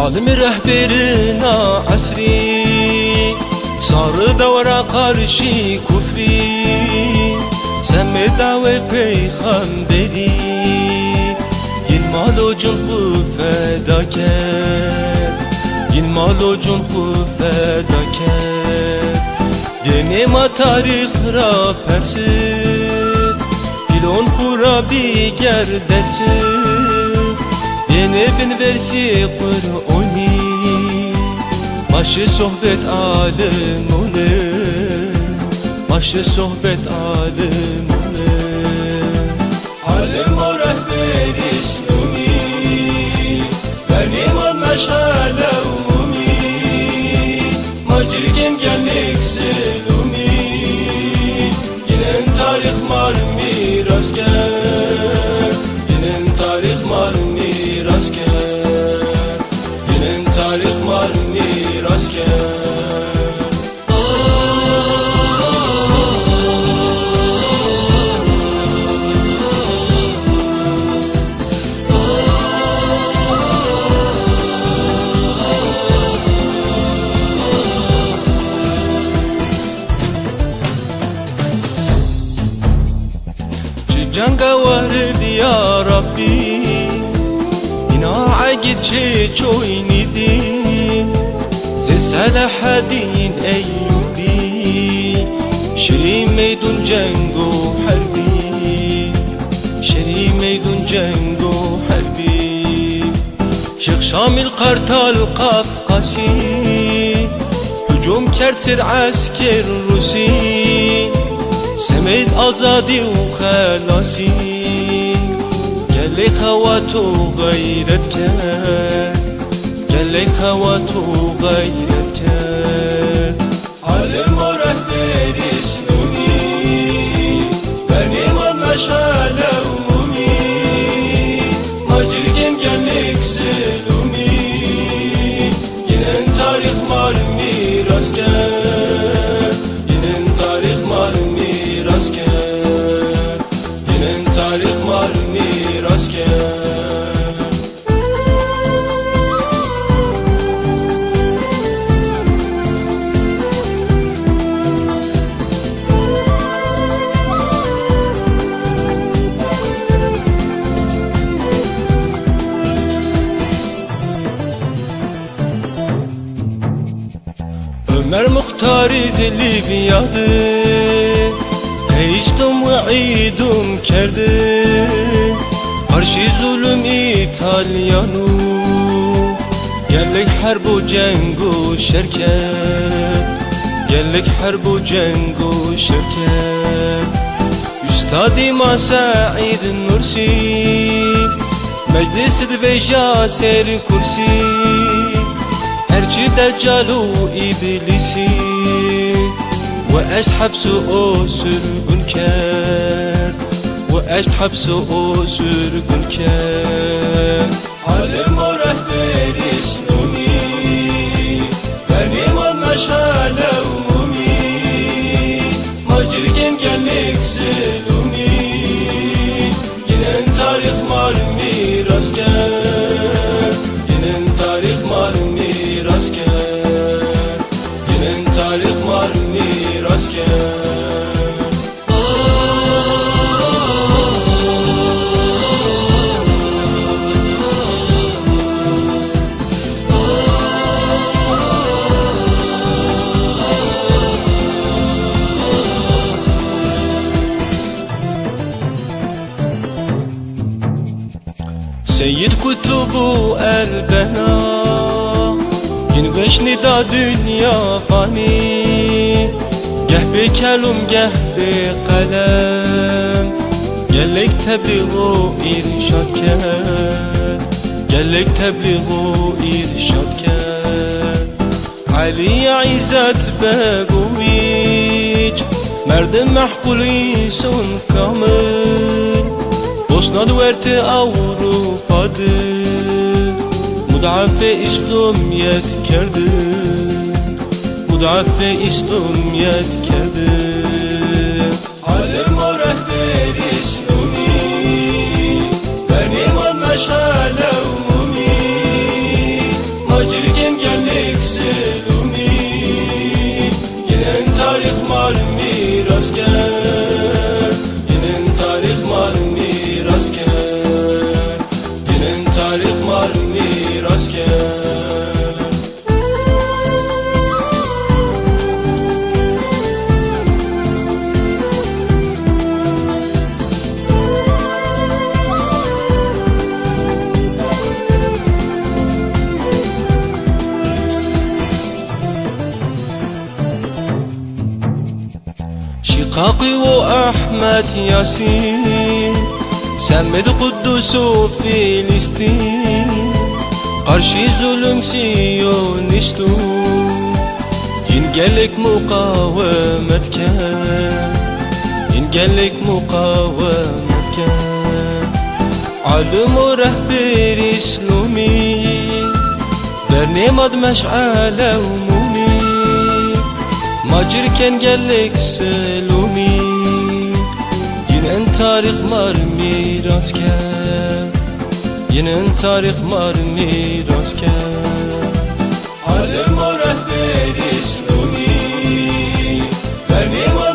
Alim rehberina asri Sarı davra karşı kufri. Semme dave peygamberi Yilmal ocun bu fedaker Yilmal ocun bu fedaker Denema tarih ra persi Pilon hura biger dersi Yeni bin versi Kur'ani Başı sohbet alim onu Başı sohbet alim onu Alim o Canga vardı ya Rabbi İna çe çoynidi Ze Salahaddin Eyyubi Şeri meydun cengo harbi Şeri meydun cengo harbi Şeyh Şamil Kartal Kafkasi Hücum kertsir امید آزادی و خلاصی. گلی خوات و غیرت کرد. گلی خوات و غیرت کرد. عالم Ömer Muhtar Libya'dı Heystum ve idum kerdi Karşı zulüm İtalyanu Gellik harbu cengu şerket. Gellik harbu cengu şerket. Üstadi Ma Said Nursi. Meclis ve Jaser Kursi. iblisi Ve eş hapsu o sürgünker Ve eş hapsu o sürgünker Alim o rehber isnumi Tarih mar miras gel. Yine tarih mar miras gel. Seyyid kutubu elbena Yinveş nida dünya fani. Geh be kelum geh be kalem. Gelek tebliğu irşad ker Gelek tebliğu irşad ker Ali İzzet Begoviç Merdim mahkuli son kamil. Bosna duverti Avrupa'dır İslamiyet kerdi Mudafe İslamiyet kerdi Alim o rehber İslami Benim o إسحاقي وأحمد ياسين سمد قدوس وفلسطين Karşı zulüm siyonistu Dingelik mukavemetken Dingelik mukavemetken Alim و رهبر إسلامي برنامج مشعل عمومي Macir ken gellik selumi Tarih mar mirasker Yinen tarih mar mirasker Alem o rehber İslami Benim o